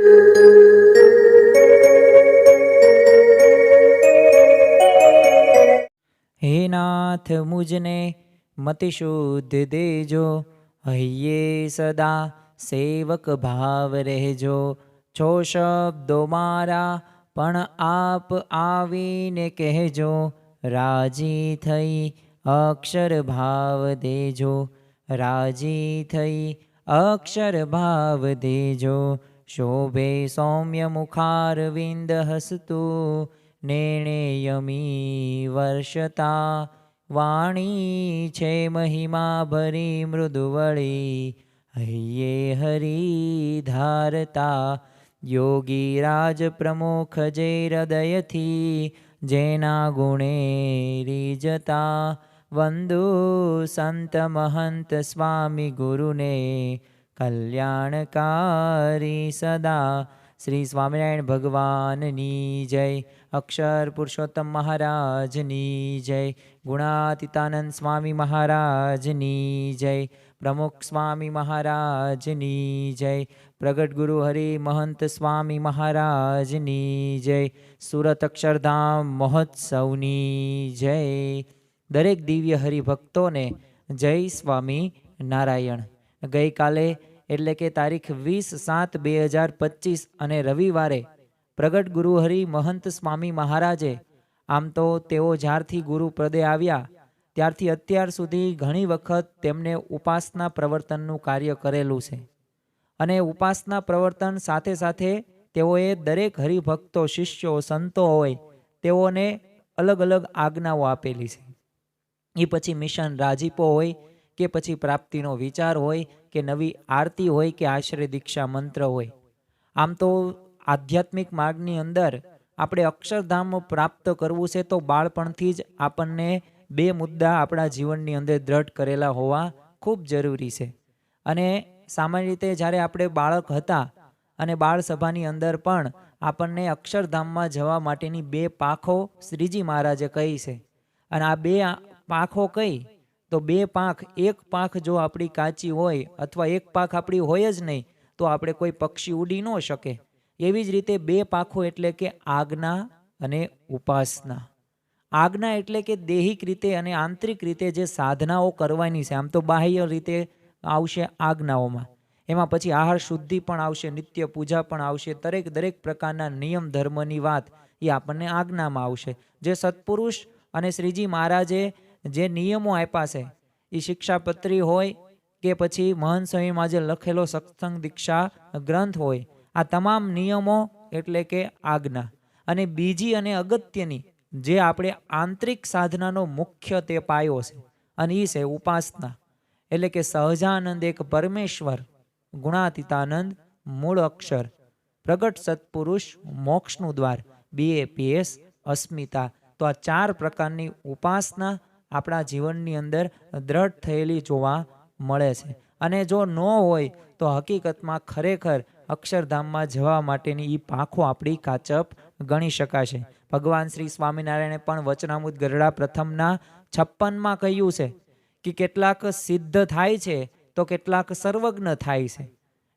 હે નાથ, મુજને મતિ શુદ્ધ દેજો. હૈયે સદા સેવક ભાવ રહેજો. છો શબ્દો મારા, પણ આપ આવીને કહેજો. રાજી થઈ અક્ષર ભાવ દેજો. રાજી થઈ અક્ષર ભાવ દેજો. મુખારવિંદ હસતું નેણેયમી વર્ષતા વાણી છે મહિમા ભરી મૃદુવળી હૈયે હરી ધારતા યોગી રાજ પ્રમુખ જે હૃદયથી જેના ગુણે રીજતા વંદુ સંત મહંત સ્વામી ગુરુને કલ્યાણકારી સદા શ્રી સ્વામિનારાયણ ભગવાનની જય અક્ષર પુરુષોત્તમ મહારાજની જય ગુણાતીતાનંદ સ્વામી મહારાજની જય પ્રમુખ સ્વામી મહારાજની જય પ્રગટ ગુરુ હરિ મહંત સ્વામી મહારાજની જય સુરત અક્ષરધામ મહોત્સવની જય દરેક દિવ્ય હરિભક્તોને જય સ્વામી નારાયણ. ગઈકાલે એટલે કે તારીખ વીસ સાત બે હજાર પચીસ અને રવિવારે પ્રગટ ગુરુ હરિ મહંત સ્વામી મહારાજે, આમ તો તેઓ જ્યારથી ગુરુ પદે આવ્યા, ત્યારથી અત્યાર સુધી ઘણી વખત તેમને ઉપાસના પ્રવર્તનનું કાર્ય કરેલું છે. અને ઉપાસના પ્રવર્તન સાથે સાથે તેઓએ દરેક હરિભક્તો, શિષ્યો, સંતો હોય તેઓને અલગ અલગ આજ્ઞાઓ આપેલી છે. એ પછી મિશન રાજીપો હોય કે પછી પ્રાપ્તિનો વિચાર હોય કે નવી આરતી હોય કે આશ્રય દીક્ષા મંત્ર હોય. આમ તો આધ્યાત્મિક માર્ગની અંદર આપણે અક્ષરધામ પ્રાપ્ત કરવું છે તો બાળપણથી જ આપણને બે મુદ્દા આપણા જીવનની અંદર દ્રઢ કરેલા હોવા ખૂબ જરૂરી છે. અને સામાન્ય રીતે જ્યારે આપણે બાળક હતા અને બાળ સભાની અંદર પણ આપણને અક્ષરધામમાં જવા માટેની બે પાંખો શ્રીજી મહારાજે કહી છે. અને આ બે પાંખો કઈ તો બે પાંખ, એક પાંખ જો આપણી કાચી હોય અથવા એક પાંખ આપણી હોય જ નહીં, તો આપણે કોઈ પક્ષી ઉડી ન શકે. એવી જ રીતે બે પાંખો એટલે કે આજ્ઞા અને ઉપાસના. આજ્ઞા એટલે કે દેહિક રીતે અને આંતરિક રીતે જે સાધનાઓ કરવાની છે, આમ તો બાહ્ય રીતે આવશે આજ્ઞાઓમાં. એમાં પછી આહાર શુદ્ધિ પણ આવશે, નિત્ય પૂજા પણ આવશે, દરેક દરેક પ્રકારના નિયમ ધર્મની વાત એ આપણને આજ્ઞામાં આવશે. જે સત્પુરુષ અને શ્રીજી મહારાજે જે નિયમો આપ્યા છે એ શિક્ષાપત્રી હોય કે પછી મહંત સ્વામીમાં જે લખેલો સત્સંગ દીક્ષા ગ્રંથ હોય, આ તમામ નિયમો એટલે કે આજ્ઞા. અને બીજી અને અગત્યની જે આપણે આંતરિક સાધનાનો મુખ્ય તે પાયો છે, અને એ છે ઉપાસના. એટલે કે સહજાનંદ એક પરમેશ્વર, ગુણાતીતાનંદ મૂળ અક્ષર, પ્રગટ સત્પુરુષ મોક્ષનું દ્વાર બીએપીએસ અસ્મિતા. તો આ ચાર પ્રકારની ઉપાસના આપણા જીવનની અંદર દ્રઢ થયેલી જોવા મળે છે. અને જો ન હોય, તો હકીકતમાં ખરેખર અક્ષરધામમાં જવા માટેની એ પાંખો આપણી કાચપ ગણી શકાશે. ભગવાન શ્રી સ્વામિનારાયણે પણ વચનામૃત ગરડા પ્રથમના છપ્પનમાં કહ્યું છે કે કેટલાક સિદ્ધ થાય છે, તો કેટલાક સર્વજ્ઞ થાય છે.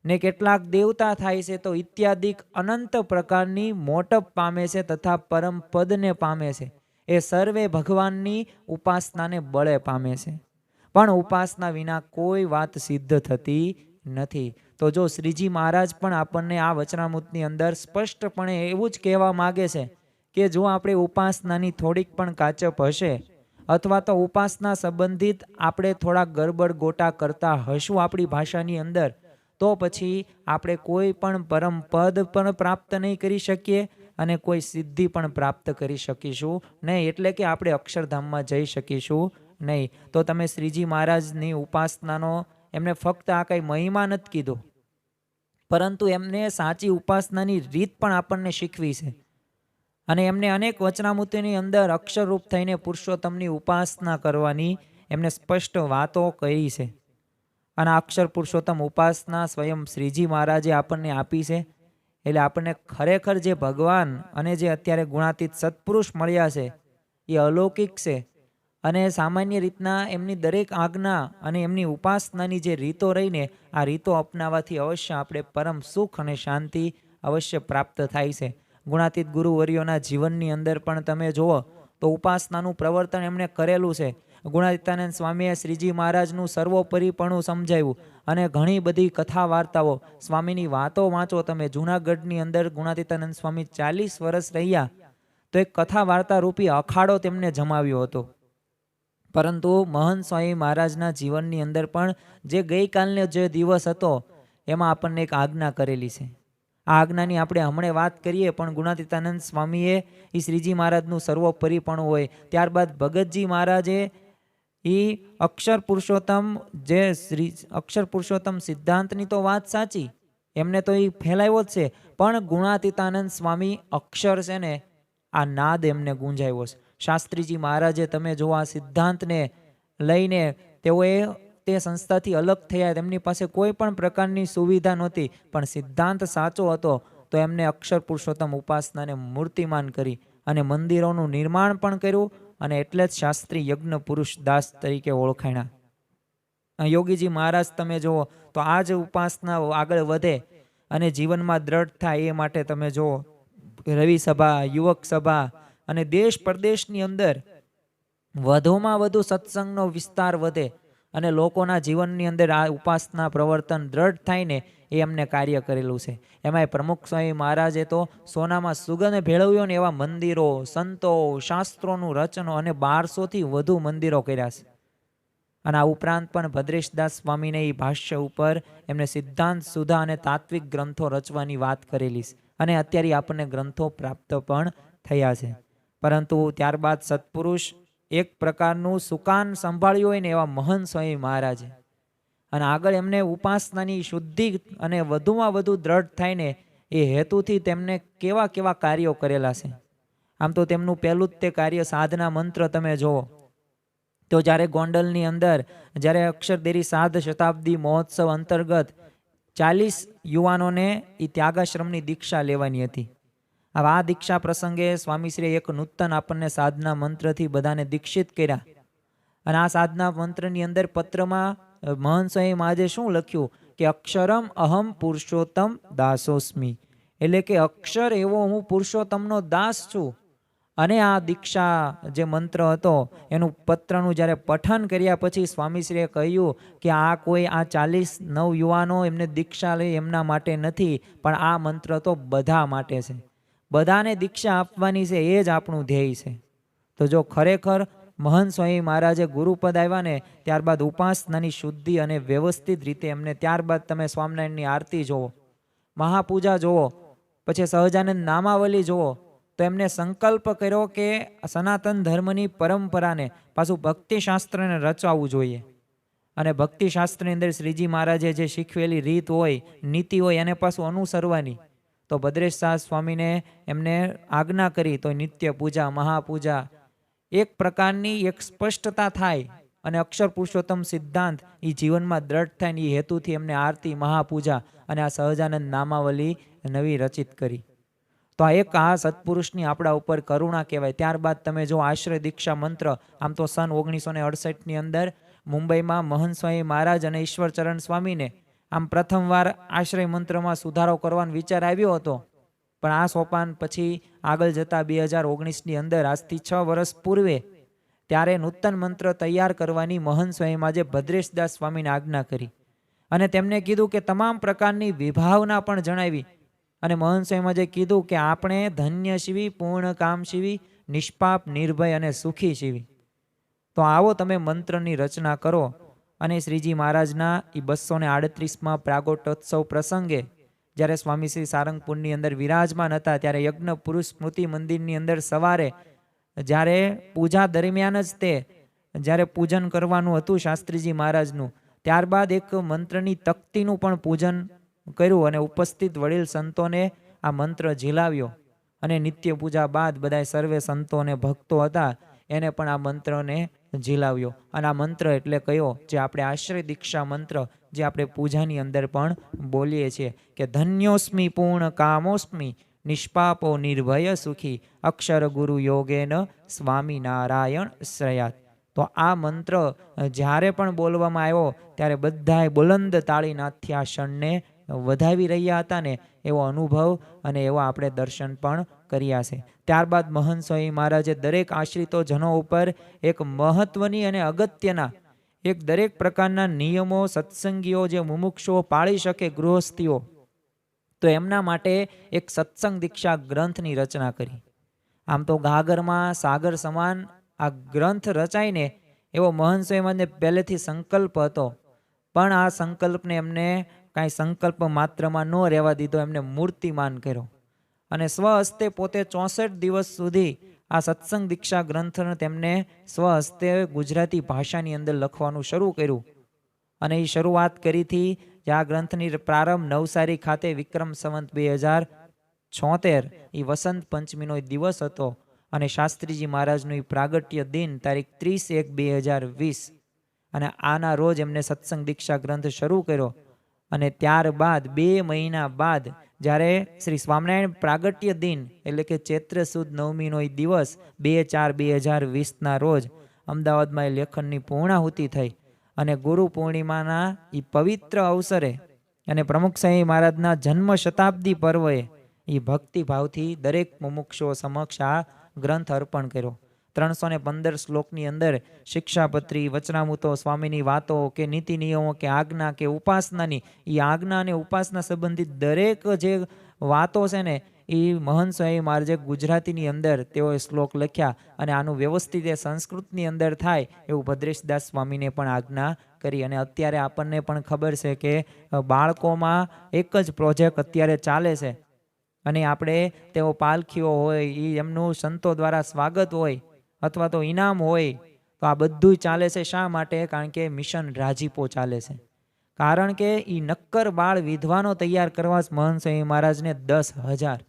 ને કેટલાક દેવતા થાય છે, તો ઇત્યાદિક અનંત પ્રકારની મોટપ પામે છે તથા પરમ પદને પામે છે. એ સર્વે ભગવાનની ઉપાસનાને બળે પામે છે. પણ ઉપાસના વિના કોઈ વાત સિદ્ધ થતી નથી. તો જો શ્રીજી મહારાજ પણ આપણને આ વચનામૃતની અંદર સ્પષ્ટપણે એવું જ કહેવા માગે છે કે જો આપણે ઉપાસનાની થોડીક પણ કાચપ હશે અથવા તો ઉપાસના સંબંધિત આપણે થોડા ગરબડ ગોટા કરતા હશું આપણી ભાષાની અંદર, તો પછી આપણે કોઈ પણ પરમ પદ પણ પ્રાપ્ત નહીં કરી શકીએ અને કોઈ સિદ્ધિ પણ પ્રાપ્ત કરી શકીશું. નહીં, એટલે કે આપણે અક્ષરધામમાં જઈ શકીશું નહીં. તો તમે શ્રીજી મહારાજની ઉપાસનાનો એમને ફક્ત આ કંઈ મહિમા નથી કીધો. પરંતુ એમને સાચી ઉપાસનાની રીત પણ આપણને શીખવી છે. અને એમને અનેક વચનામૂર્તિની અંદર અક્ષરરૂપ થઈને પુરુષોત્તમની ઉપાસના કરવાની એમને સ્પષ્ટ વાતો કહી છે. અને અક્ષર પુરુષોત્તમ ઉપાસના સ્વયં શ્રીજી મહારાજે આપણને આપી છે. એટલે આપણને ખરેખર જે ભગવાન અને જે અત્યારે ગુણાતીત સત્પુરુષ મળ્યા છે, એ અલૌકિક છે. અને સામાન્ય રીતના એમની દરેક આજ્ઞા અને એમની ઉપાસનાની જે રીતો રહીને આ રીતો અપનાવવાથી અવશ્ય આપણે પરમ સુખ અને શાંતિ અવશ્ય પ્રાપ્ત થાય છે. ગુણાતીત ગુરુવર્યોના જીવનની અંદર પણ તમે જુઓ તો ઉપાસનાનું પ્રવર્તન એમણે કરેલું છે. ગુણાતીતાનંદ સ્વામીએ શ્રીજી મહારાજનું સર્વોપરીપણું સમજાવ્યું અને ઘણી બધી કથા વાર્તાઓ સ્વામીની વાતો વાંચો, તમે જૂનાગઢની અંદર ગુણાદિત્યાનંદ સ્વામી ચાલીસ વર્ષ રહ્યા, તો એક કથા વાર્તા રૂપી અખાડો તેમને જમાવ્યો હતો. પરંતુ મહંત સ્વામી મહારાજના જીવનની અંદર પણ જે ગઈકાલનો જે દિવસ હતો, એમાં આપણને એક આજ્ઞા કરેલી છે. આ આજ્ઞાની આપણે હમણાં વાત કરીએ, પણ ગુણાતીતાનંદ સ્વામીએ એ શ્રીજી મહારાજનું સર્વોપરીપણું હોય. ત્યારબાદ ભગતજી મહારાજે એ અક્ષર પુરુષોત્તમ જે શ્રી અક્ષર પુરુષોત્તમ સિદ્ધાંતની તો વાત સાચી, એમને તો એ ફેલાવ્યો જ છે. પણ ગુણાતીતાનંદ સ્વામી અક્ષર છે ને, આ નાદ એમને ગુંજાવ્યો છે. શાસ્ત્રીજી મહારાજે તમે જો આ સિદ્ધાંતને લઈને તેઓએ તે સંસ્થાથી અલગ થયા, તેમની પાસે કોઈ પણ પ્રકારની સુવિધા નહોતી. પણ સિદ્ધાંત સાચો હતો તો એમને અક્ષર પુરુષોત્તમ ઉપાસનાને મૂર્તિમાન કરી અને મંદિરોનું નિર્માણ પણ કર્યું. અને એટલે જ શાસ્ત્રી યજ્ઞ પુરુષ દાસ તરીકે ઓળખાણા. યોગીજી મહારાજ, તમે જુઓ, તો આ જ ઉપાસના આગળ વધે અને જીવનમાં દ્રઢ થાય એ માટે તમે જુઓ, રવિ સભા, યુવક સભા અને દેશ પરદેશની અંદર વધુમાં વધુ સત્સંગનો વિસ્તાર વધે. અને લોકોના જીવનની અંદર આ ઉપાસના પ્રવર્તન દ્રઢ થાય ને એ અમને કાર્ય કરેલું છે. એમાંય પ્રમુખ સ્વામી મહારાજે તો સોનામાં સુગંધ ભેળવ્યો ને એવા મંદિરો, સંતો, શાસ્ત્રોનું રચનો અને બારસોથી વધુ મંદિરો કર્યા છે. અને આ ઉપરાંત પણ ભદ્રેશદાસ સ્વામીને એ ભાષ્ય ઉપર એમને સિદ્ધાંત સુધા અને તાત્વિક ગ્રંથો રચવાની વાત કરેલી છે. અને અત્યારે આપણને ગ્રંથો પ્રાપ્ત પણ થયા છે. પરંતુ ત્યારબાદ સત્પુરુષ એક પ્રકારનું સુકાન સંભાળ્યું હોય ને એવા મહંત સ્વામી મહારાજે. અને આગળ એમને ઉપાસનાની શુદ્ધિ અને વધુમાં વધુ દ્રઢ થાય ને એ હેતુથી તેમને કેવા કેવા કાર્યો કરેલા છે. આમ તો તેમનું પહેલું જ તે કાર્ય સાધના મંત્ર તમે જુઓ. તો જ્યારે ગોંડલની અંદર જ્યારે અક્ષરદેરી સાધ શતાબ્દી મહોત્સવ અંતર્ગત ચાલીસ યુવાનોને એ ત્યાગાશ્રમની દીક્ષા લેવાની હતી. હવે આ દીક્ષા પ્રસંગે સ્વામીશ્રીએ એક નૂતન આપણને સાધના મંત્રથી બધાને દીક્ષિત કર્યા. અને આ સાધના મંત્રની અંદર પત્રમાં મહંત સ્વામી શું લખ્યું? કે અક્ષરમ અહમ પુરુષોત્તમ દાસોસ્મી. એટલે કે અક્ષર એવો હું પુરુષોત્તમનો દાસ છું. અને આ દીક્ષા જે મંત્ર હતો, એનું પત્રનું જ્યારે પઠન કર્યા પછી સ્વામીશ્રીએ કહ્યું કે આ કોઈ આ ચાલીસ નવ યુવાનો એમને દીક્ષા લઈ એમના માટે નથી, પણ આ મંત્ર તો બધા માટે છે. બધાને દીક્ષા આપવાની છે, એ જ આપણું ધ્યેય છે. તો જો ખરેખર મહંત સ્વામી મહારાજે ગુરુપદ આવ્યા ને, ત્યારબાદ ઉપાસનાની શુદ્ધિ અને વ્યવસ્થિત રીતે એમને ત્યારબાદ તમે સ્વામિનારાયણની આરતી જુઓ મહાપૂજા જુઓ પછી સહજાનંદ નામાવલી જુઓ તો એમને સંકલ્પ કર્યો કે સનાતન ધર્મની પરંપરાને પાછું ભક્તિશાસ્ત્રને રચાવવું જોઈએ. અને ભક્તિશાસ્ત્રની અંદર શ્રીજી મહારાજે જે શીખવેલી રીત હોય, નીતિ હોય, એને પાછું અનુસરવાની. તો ભદ્રેશ શાહ સ્વામીને એમને આજ્ઞા કરી તો નિત્ય પૂજા, મહાપૂજા. એક પ્રકારની એક સ્પષ્ટતા થાય અને અક્ષર પુરુષોત્તમ સિદ્ધાંત એ જીવનમાં દ્રઢ થાય એ હેતુથી એમને આરતી, મહાપૂજા અને આ સહજાનંદ નામાવલી નવી રચિત કરી. તો આ એક આ સત્પુરુષની આપણા ઉપર કરુણા કહેવાય. ત્યારબાદ તમે જો આશ્રય દીક્ષા મંત્ર, આમ તો સન ઓગણીસો અડસઠની અંદર મુંબઈમાં મહંત સ્વામી મહારાજ અને ઈશ્વરચરણ સ્વામીને આમ પ્રથમવાર આશ્રય મંત્રમાં સુધારો કરવાનો વિચાર આવ્યો હતો. પણ આ સોપાન પછી આગળ જતા બે હજાર ઓગણીસની અંદર આજથી છ વર્ષ પૂર્વે ત્યારે નૂતન મંત્ર તૈયાર કરવાની મહન સ્વામીમાં જે ભદ્રેશદાસ સ્વામીને આજ્ઞા કરી અને તેમને કીધું કે તમામ પ્રકારની વિભાવના પણ જણાવી અને મહન સ્વામીમાં જે કીધું કે આપણે ધન્ય શિવી, પૂર્ણ કામ શિવી, નિષ્પાપ, નિર્ભય અને સુખી શિવી. તો આવો તમે મંત્રની રચના કરો. અને શ્રીજી મહારાજના એ બસો ને આડત્રીસમાં પ્રાગોટોત્સવ પ્રસંગે જ્યારે સ્વામી શ્રી સારંગપુરની અંદર વિરાજમાન હતા ત્યારે યજ્ઞ પુરુષ સ્મૃતિ મંદિરની અંદર સવારે જ્યારે પૂજા દરમિયાન જ તે જ્યારે પૂજન કરવાનું હતું શાસ્ત્રીજી મહારાજનું, ત્યારબાદ એક મંત્રની તકતીનું પણ પૂજન કર્યું અને ઉપસ્થિત વડીલ સંતોને આ મંત્ર ઝીલાવ્યો અને નિત્ય પૂજા બાદ બધા સર્વે સંતો અને ભક્તો હતા. એને પણ આ મંત્રને ઝીલાવ્યો. અને આ મંત્ર એટલે કયો? જે આપણે આશ્રય દીક્ષા મંત્ર, જે આપણે પૂજાની અંદર પણ બોલીએ છીએ કે ધન્યોસ્મી પૂર્ણ કામોસ્મી, નિષ્પાપો નિર્ભય સુખી, અક્ષર ગુરુ યોગેન સ્વામિનારાયણ શ્રયાત. તો આ મંત્ર જ્યારે પણ બોલવામાં આવ્યો, ત્યારે બધાએ બુલંદ તાળીનાથથી આ ક્ષણને વધાવી રહ્યા હતા ને એવો અનુભવ અને એવો આપણે દર્શન પણ કર્યા છે. ત્યારબાદ મહંત સ્વામી મહારાજે દરેક આશ્રિતો જનો ઉપર એક મહત્વની અને અગત્યના, એક દરેક પ્રકારના નિયમો, સત્સંગીઓ જે મુમુક્ષો પાળી શકે ગૃહસ્થીઓ, તો એમના માટે એક સત્સંગ દીક્ષા ગ્રંથની રચના કરી. આમ તો ગાગરમાં સાગર સમાન આ ગ્રંથ રચાઈને એવો મહંત સ્વામીને પહેલેથી સંકલ્પ હતો. પણ આ સંકલ્પને એમને કાંઈ સંકલ્પ માત્રમાં ન રહેવા દીધો, એમને મૂર્તિમાન કર્યો. અને સ્વહસ્તે પોતે ચોસઠ દિવસ સુધી આ સત્સંગ દીક્ષા ગ્રંથને તેમને સ્વહસ્તે ગુજરાતી ભાષાની અંદર લખવાનું શરૂ કર્યું. અને એ શરૂઆત કરીથી જે આ ગ્રંથની પ્રારંભ નવસારી ખાતે વિક્રમ સંવંત બે હજાર છોતેર એ વસંત પંચમીનો દિવસ હતો અને શાસ્ત્રીજી મહારાજનું એ પ્રાગટ્ય દિન તારીખ ત્રીસ એક બે હજાર વીસ. અને આના રોજ એમને સત્સંગ દીક્ષા ગ્રંથ શરૂ કર્યો. અને ત્યારબાદ બે મહિના બાદ જ્યારે શ્રી સ્વામિનારાયણ પ્રાગટ્ય દિન, એટલે કે ચૈત્ર સુદ નવમીનો એ દિવસ, બે ચાર બે હજાર વીસના રોજ અમદાવાદમાં એ લેખનની પૂર્ણાહુતિ થઈ અને ગુરુ પૂર્ણિમાના એ પવિત્ર અવસરે અને પ્રમુખ સાંઈ મહારાજના જન્મ શતાબ્દી પર્વએ એ ભક્તિભાવથી દરેક મુમુક્ષો સમક્ષ આ ગ્રંથ અર્પણ કર્યો. ત્રણસો ને પંદર શ્લોકની અંદર શિક્ષાપત્રી, વચનામૂતો, સ્વામીની વાતો કે નીતિ નિયમો કે આજ્ઞા કે ઉપાસનાની એ આજ્ઞા અને ઉપાસના સંબંધિત દરેક જે વાતો છે ને એ મહંત સ્વામી મહારાજે ગુજરાતીની અંદર તેઓએ શ્લોક લખ્યા અને આનું વ્યવસ્થિત એ સંસ્કૃતની અંદર થાય એવું ભદ્રેશદાસ સ્વામીને પણ આજ્ઞા કરી. અને અત્યારે આપણને પણ ખબર છે કે બાળકોમાં એક જ પ્રોજેક્ટ અત્યારે ચાલે છે. અને આપણે તેઓ પાલખીઓ હોય એ એમનું સંતો દ્વારા સ્વાગત હોય અથવા તો ઇનામ હોય, તો આ બધું ચાલે છે શા માટે? કારણ કે મિશન રાજીપો ચાલે છે. કારણ કે એ નક્કર બાળ વિધવાનો તૈયાર કરવા મહંત સ્વામી મહારાજને દસ હજાર.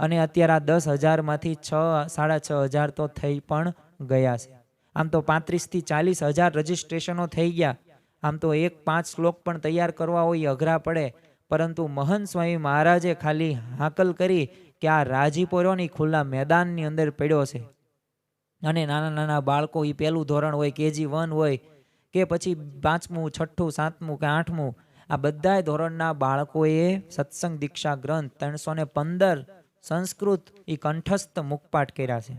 અને અત્યારે આ દસ હજારમાંથી છ, સાડા છ હજાર તો થઈ પણ ગયા છે. આમ તો પાંત્રીસથી ચાલીસ હજાર રજીસ્ટ્રેશનો થઈ ગયા. આમ તો એક પાંચ શ્લોક પણ તૈયાર કરવા હોય અઘરા પડે. પરંતુ મહંત સ્વામી મહારાજે ખાલી હાકલ કરી કે આ રાજીપો રહ્યો ને ઈ ખુલ્લા મેદાનની અંદર પડ્યો છે. અને નાના નાના બાળકો એ પહેલું ધોરણ હોય, કેજી વન હોય, કે પછી પાંચમું, છઠ્ઠું, સાતમું કે આઠમું, આ બધાય ધોરણના બાળકોએ સત્સંગ દીક્ષા ગ્રંથ ત્રણસો ને પંદર સંસ્કૃત એ કંઠસ્થ મુખપાઠ કર્યા છે.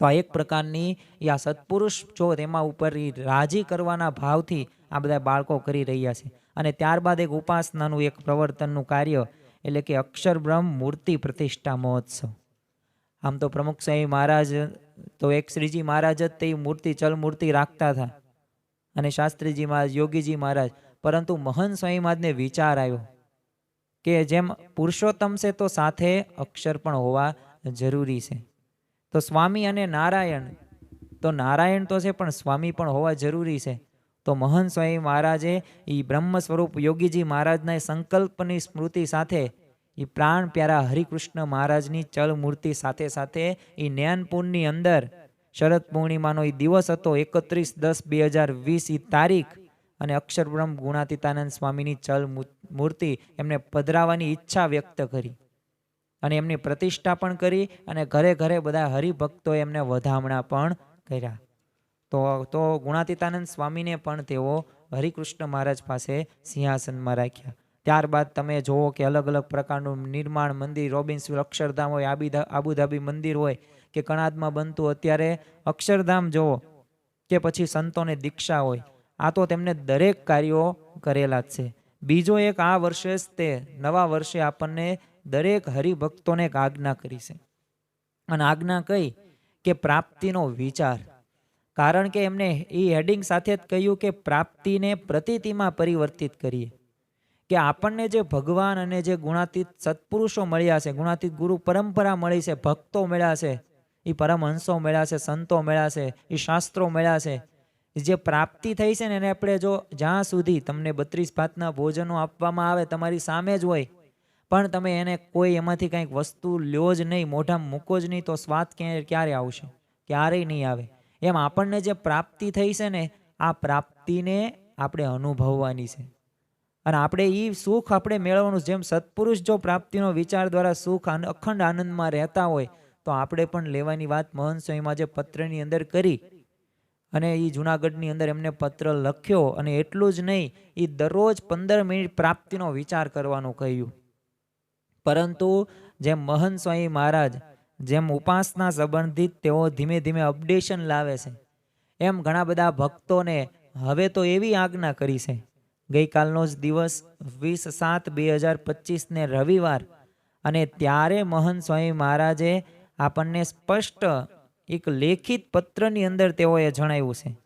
તો આ એક પ્રકારની એ આ સત્પુરુષ જો તેમાં ઉપર રાજી કરવાના ભાવથી આ બધા બાળકો કરી રહ્યા છે. અને ત્યારબાદ એક ઉપાસનાનું એક પ્રવર્તનનું કાર્ય, એટલે કે અક્ષર બ્રહ્મ મૂર્તિ પ્રતિષ્ઠા મહોત્સવ. આમ તો પ્રમુખ સાહેબ મહારાજ તો એક શ્રીજી મહારાજ જ તે મૂર્તિ, ચલ મૂર્તિ રાખતા હતા. અને શાસ્ત્રીજી મહારાજ, યોગીજી મહારાજ, પરંતુ મહંત સ્વામી વિચાર આવ્યો કે જેમ પુરુષોત્તમ છે તો સાથે અક્ષર પણ હોવા જરૂરી છે. તો સ્વામી અને નારાયણ, તો નારાયણ તો છે પણ સ્વામી પણ હોવા જરૂરી છે. તો મહંત સ્વામી મહારાજે એ બ્રહ્મ સ્વરૂપ યોગીજી મહારાજના સંકલ્પની સ્મૃતિ સાથે એ પ્રાણ પ્યારા હરિકૃષ્ણ મહારાજની ચલ મૂર્તિ સાથે સાથે એ નયનપુરની અંદર શરદ પૂર્ણિમાનો એ દિવસ હતો, એકત્રીસ દસ બે હજાર વીસ એ તારીખ. અને અક્ષરબ્રહ્મ ગુણાતીતાનંદ સ્વામીની ચલ મૂર્તિ એમને પધરાવવાની ઈચ્છા વ્યક્ત કરી. અને એમની પ્રતિષ્ઠા પણ કરી અને ઘરે ઘરે બધા હરિભક્તોએ એમને વધામણા પણ કર્યા. તો તો ગુણાતીતાનંદ સ્વામીને પણ તેઓ હરિકૃષ્ણ મહારાજ પાસે સિંહાસનમાં રાખ્યા. ત્યારબાદ તમે જુઓ કે અલગ અલગ પ્રકારનું નિર્માણ મંદિર રોબિન્સવિલ અક્ષરધામ હોય આબીધા આબુધાબી મંદિર હોય કે કણાદમાં બનતું, અત્યારે અક્ષરધામ જુઓ કે પછી સંતોને દીક્ષા હોય. આ તો તેમને દરેક કાર્યો કરેલા જ છે. બીજો એક આ વર્ષે જ તે નવા વર્ષે આપણને દરેક હરિભક્તોને એક આજ્ઞા કરી છે. અને આજ્ઞા કઈ કે પ્રાપ્તિનો વિચાર. કારણ કે એમને એ હેડિંગ સાથે જ કહ્યું કે પ્રાપ્તિને પ્રતિતિમાં પરિવર્તિત કરીએ. કે આપણને જે ભગવાન અને જે ગુણાતીત સત્પુરુષો મળ્યા છે, ગુણાતીત ગુરુ પરંપરા મળી છે, ભક્તો મળ્યા છે એ પરમહંસો મળ્યા છે, સંતો મળ્યા છે એ શાસ્ત્રો મળ્યા છે જે પ્રાપ્તિ થઈ છે ને એને આપણે જો જ્યાં સુધી તમને બત્રીસ ભાતના ભોજનો આપવામાં આવે, તમારી સામે જ હોય, પણ તમે એને કોઈ એમાંથી કંઈક વસ્તુ લ્યો જ નહીં, મોઢામાં મૂકો જ નહીં, તો સ્વાદ ક્યારે ક્યારે આવશે? ક્યારેય નહીં આવે. એમ આપણને જે પ્રાપ્તિ થઈ છે ને, આ પ્રાપ્તિને આપણે અનુભવવાની છે. અને આપણે એ સુખ આપણે મેળવવાનું જેમ સત્પુરુષ જો પ્રાપ્તિનો વિચાર દ્વારા સુખ અખંડ આનંદમાં રહેતા હોય, તો આપણે પણ લેવાની વાત મહંત સ્વામીમાં જે પત્રની અંદર કરી અને એ જુનાગઢની અંદર એમને પત્ર લખ્યો અને એટલું જ નહીં એ દરરોજ પંદર મિનિટ પ્રાપ્તિનો વિચાર કરવાનું કહ્યું. પરંતુ જેમ મહંત સ્વામી મહારાજ, જેમ ઉપાસના સંબંધિત તેઓ ધીમે ધીમે અપડેશન લાવે છે, એમ ઘણા બધા ભક્તોને હવે તો એવી આજ્ઞા કરી છે. ગઈકાલનો જ દિવસ વીસ સાત બે હજાર પચીસને રવિવાર. અને ત્યારે મહંત સ્વામી મહારાજે આપણને સ્પષ્ટ એક લેખિત પત્રની અંદર તેઓએ જણાવ્યું છે.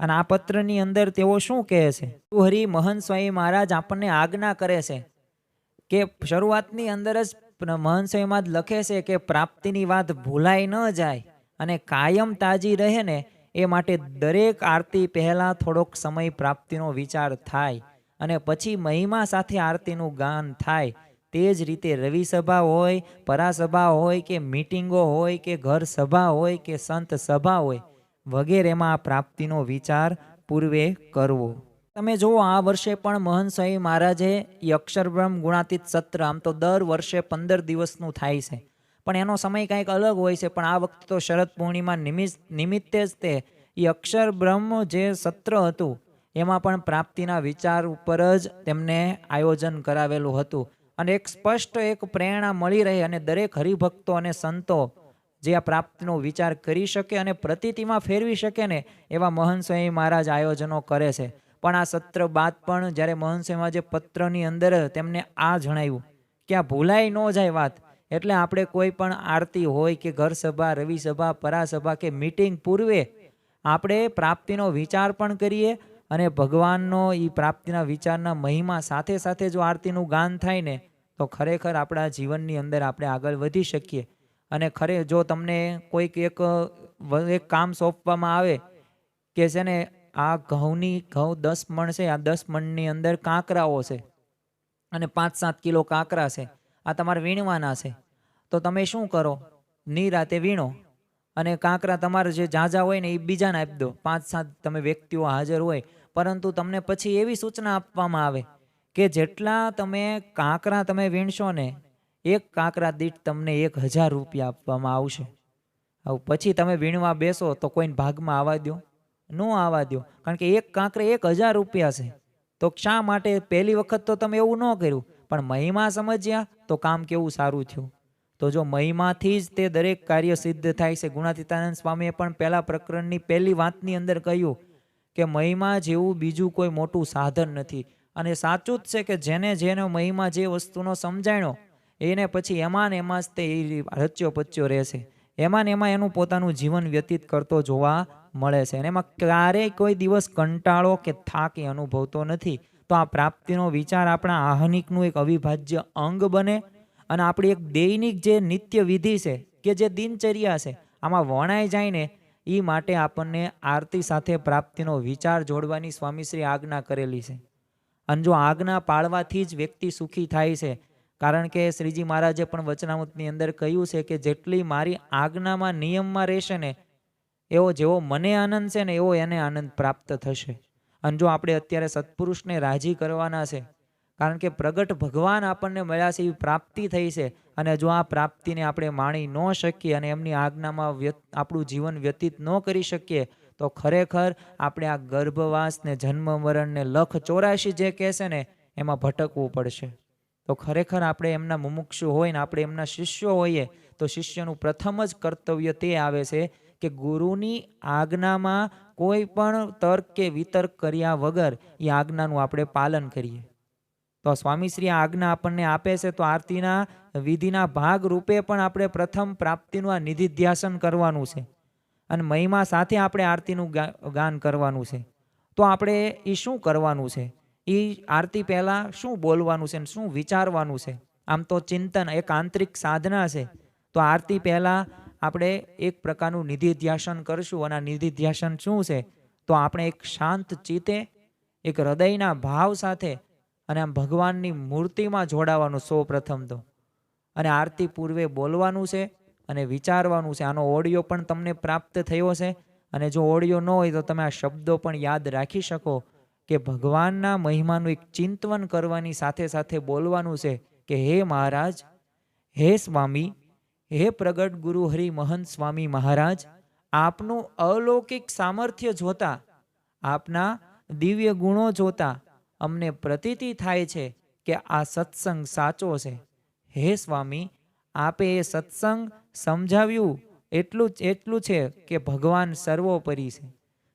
અને આ પત્રની અંદર તેઓ શું કહે છે? હરિ મહંત સ્વામી મહારાજ આપણને આજ્ઞા કરે છે કે શરૂઆતની અંદર જ મહંત સ્વામી જ લખે છે કે પ્રાપ્તિની વાત ભૂલાઈ ન જાય અને કાયમ તાજી રહે ને એ માટે દરેક આરતી પહેલાં થોડોક સમય પ્રાપ્તિનો વિચાર થાય. અને પછી મહિમા સાથે આરતીનું ગાન થાય, તે જ રીતે રવિ સભા હોય, પરાસભા હોય કે મીટિંગો હોય કે ઘર સભા હોય કે સંત સભા હોય, વગેરેમાં આ પ્રાપ્તિનો વિચાર પૂર્વે કરવો. તમે જુઓ, આ વર્ષે પણ મહંત મહારાજે યક્ષરબ્રહ્મ ગુણાતીત સત્ર, આમ તો દર વર્ષે પંદર દિવસનું થાય છે. પણ એનો સમય કંઈક અલગ હોય છે, પણ આ વખતે તો શરદ પૂર્ણિમા નિમિત્ત જ તે એ જે સત્ર હતું એમાં પણ પ્રાપ્તિના વિચાર ઉપર જ તેમને આયોજન કરાવેલું હતું. અને એક સ્પષ્ટ એક પ્રેરણા મળી રહે અને દરેક હરિભક્તો અને સંતો જે આ પ્રાપ્તિનો વિચાર કરી શકે અને પ્રતિતિમાં ફેરવી શકે ને એવા મહંત સ્વામી મહારાજ આયોજનો કરે છે. પણ આ સત્ર બાદ પણ જ્યારે મહંત જે પત્રની અંદર તેમને આ જણાવ્યું કે આ ભૂલાઈ ન જાય વાત. એટલે આપણે કોઈ પણ આરતી હોય કે ઘર સભા, રવિ સભા, પરાસભા કે મીટિંગ પૂર્વે આપણે પ્રાપ્તિનો વિચાર પણ કરીએ અને ભગવાનનો એ પ્રાપ્તિના વિચારના મહિમા સાથે સાથે જો આરતીનું ગાન થાય ને, તો ખરેખર આપણા જીવનની અંદર આપણે આગળ વધી શકીએ. અને ખરે જો તમને કોઈક એક એક કામ સોંપવામાં આવે કે છે ને, આ ઘઉંની, ઘઉં દસ મણ છે, આ દસ મણની અંદર કાંકરાઓ છે અને પાંચ સાત કિલો કાંકરા છે, આ તમારે વીણવાના છે, તો તમે શું કરો? નિરાતે વીણો અને કાંકરા તમારે જે ઝાઝા હોય ને, એ બીજાને આપી દો. પાંચ સાત તમે વ્યક્તિઓ હાજર હોય પરંતુ તમને પછી એવી સૂચના આપવામાં આવે કે જેટલા તમે કાંકરા તમે વીણશો ને, એક કાંકરા દીઠ તમને એક હજાર રૂપિયા આપવામાં આવશે. આવું પછી તમે વીણવા બેસો તો કોઈને ભાગમાં આવવા દો ન આવવા દો કારણ કે એક કાંકરે એક હજાર રૂપિયા છે. તો શા માટે પહેલી વખત તો તમે એવું ન કર્યું? પણ મહિમા સમજ્યા તો કામ કેવું સારું થયું. તો જો મહિમાથી જ તે દરેક કાર્ય સિદ્ધ થાય છે. ગુણાતીતાનંદ સ્વામીએ પણ પહેલા પ્રકરણની પહેલી વાતની અંદર કહ્યું કે મહિમા જેવું બીજું કોઈ મોટું સાધન નથી. અને સાચું જ છે કે જેને જેનો મહિમા જે વસ્તુનો સમજાણ્યો, એને પછી એમાં ને એમાં જ તે રચ્યો પચ્યો રહેશે. એમાં ને એમાં એનું પોતાનું જીવન વ્યતીત કરતો જોવા મળે છે. અને એમાં ક્યારેય કોઈ દિવસ કંટાળો કે થાક એ અનુભવતો નથી. તો આ પ્રાપ્તિનો વિચાર આપણા આહનિકનું એક અવિભાજ્ય અંગ બને અને આપણી એક દૈનિક જે નિત્ય વિધિ છે કે જે દિનચર્યા છે, આમાં વણાઈ જાય ને એ માટે આપણને આરતી સાથે પ્રાપ્તિનો વિચાર જોડવાની સ્વામીશ્રી આજ્ઞા કરેલી છે. અને જો આજ્ઞા પાળવાથી જ વ્યક્તિ સુખી થાય છે, કારણ કે શ્રીજી મહારાજે પણ વચનામૃતની અંદર કહ્યું છે કે જેટલી મારી આજ્ઞામાં નિયમમાં રહેશે ને, એવો જેવો મને આનંદ છે ને, એવો એને આનંદ પ્રાપ્ત થશે. અને જો આપણે અત્યારે સત્પુરુષને રાજી કરવાના છે કારણ કે પ્રગટ ભગવાન આપણને મળ્યા છે એવી પ્રાપ્તિ થઈ છે. અને જો આ પ્રાપ્તિને આપણે માણી ન શકીએ અને એમની આજ્ઞામાં આપણું જીવન વ્યતીત ન કરી શકીએ, તો ખરેખર આપણે આ ગર્ભવાસ ને જન્મ મરણ ને લખ ચોરાશી જે કહેશે ને, એમાં ભટકવું પડશે. તો ખરેખર આપણે એમના મુમુક્ષુ હોય ને આપણે એમના શિષ્યો હોઈએ, તો શિષ્યનું પ્રથમ જ કર્તવ્ય તે આવે છે કે ગુરુની આજ્ઞામાં કોઈ પણ તર્ક કે વિતર્ક કર્યા વગર એ આજ્ઞાનું આપણે પાલન કરીએ. તો સ્વામીશ્રી આજ્ઞા આપણને આપે છે, તો આરતીના વિધિના ભાગ રૂપે પણ આપણે પ્રથમ પ્રાપ્તિનું આ નિધિધ્યાસન કરવાનું છે. અને મહિમા સાથે આપણે આરતીનું ગાન કરવાનું છે. તો આપણે એ શું કરવાનું છે? એ આરતી પહેલાં શું બોલવાનું છે અને શું વિચારવાનું છે? આમ તો ચિંતન એક આંતરિક સાધના છે. તો આરતી પહેલાં આપણે એક પ્રકારનું નિધિધ્યાસન કરશું અને આ નિધિધ્યાસન શું છે? તો આપણે એક શાંત ચિત્તે, એક હૃદયના ભાવ સાથે અને આમ ભગવાનની મૂર્તિમાં જોડાવાનું સૌ પ્રથમ તો. અને આરતી પૂર્વે બોલવાનું છે અને વિચારવાનું છે. આનો ઓડિયો પણ તમને પ્રાપ્ત થયો છે. અને જો ઓડિયો ન હોય તો તમે આ શબ્દો પણ યાદ રાખી શકો કે ભગવાનના મહિમાનું એક ચિંતવન કરવાની સાથે સાથે બોલવાનું છે કે હે મહારાજ, હે સ્વામી, હે પ્રગટ ગુરુ હરિ મહંત સ્વામી મહારાજ, આપનું અલૌકિક સામર્થ્ય જોતા, આપના દિવ્ય ગુણો જોતા અમને પ્રતીતિ થાય છે કે આ સત્સંગ સાચો છે. હે સ્વામી, આપે એ સત્સંગ સમજાવ્યું એટલું એટલું છે કે ભગવાન સર્વોપરી છે.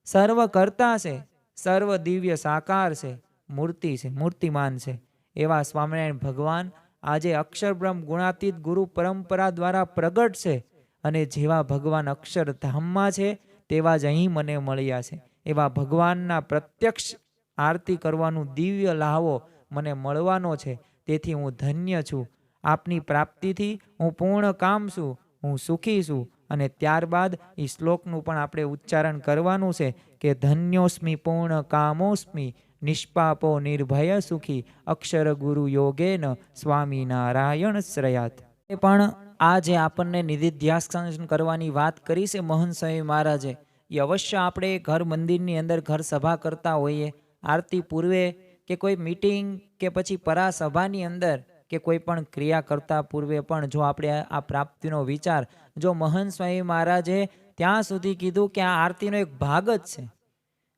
સર્વ કરતા છે, સર્વ દિવ્ય સાકાર છે, મૂર્તિ છે, મૂર્તિમાન છે. એવા સ્વામિનારાયણ ભગવાન આજે અક્ષરબ્રહ્મ ગુણાતીત ગુરુ પરંપરા દ્વારા પ્રગટ છે અને જેવા ભગવાન અક્ષરધામમાં છે, તેવા જ અહીં મને મળ્યા છે. એવા ભગવાનના પ્રત્યક્ષ આરતી કરવાનું દિવ્ય લાહવો મને મળવાનો છે. તેથી હું ધન્ય છું. આપની પ્રાપ્તિથી હું પૂર્ણ કામ છું. હું સુખી છું. અને ત્યારબાદ એ શ્લોકનું પણ આપણે ઉચ્ચારણ કરવાનું છે કે ધન્યોસ્મિ પૂર્ણ કામોસ્મી નિષ્પાપો નિર્ભય સુખી અક્ષર ગુરુ યોગેન સ્વામિનારાયણ શ્રયાત. એ પણ આ જે આપણને નિધિધ્યાસન કરવાની વાત કરી છે મહંત સ્વામી મહારાજે. એ અવશ્ય આપણે ઘર મંદિરની અંદર ઘર સભા કરતા હોઈએ. આરતી પૂર્વે કે કોઈ મીટિંગ કે પછી પરાસભાની અંદર કે કોઈ પણ ક્રિયા કરતા પૂર્વે પણ જો આપણે આ પ્રાપ્તિનો વિચાર જો મહંત સ્વામી મહારાજે ત્યાં સુધી કીધું કે આ આરતીનો એક ભાગ જ છે.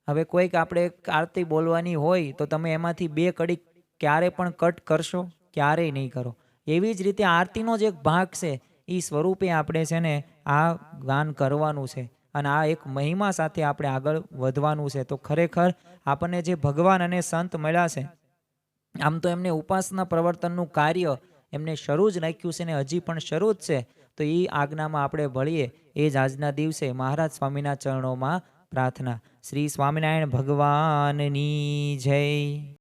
હવે કોઈક આપણે આરતી બોલવાની હોય તો તમે એમાંથી બે કડી ક્યારે પણ કટ કરશો, ક્યારેય નહીં કરો. એવી જ રીતે આરતીનો જ ભાગ છે. એ સ્વરૂપે આપણે છે ને આ ગાન કરવાનું છે. અને આ એક મહિમા સાથે આપણે આગળ વધવાનું છે. તો ખરેખર આપણને જે ભગવાન અને સંત મળ્યા છે, આમ તો એમને ઉપાસના પ્રવર્તનનું કાર્ય એમને શરૂ જ રાખ્યું છે ને હજી પણ શરૂ જ છે. તો એ આજ્ઞામાં આપણે ભળીએ. એ જ આજના દિવસે મહારાજ સ્વામીના ચરણોમાં પ્રાર્થના. શ્રી સ્વામિનારાયણ ભગવાનની જય.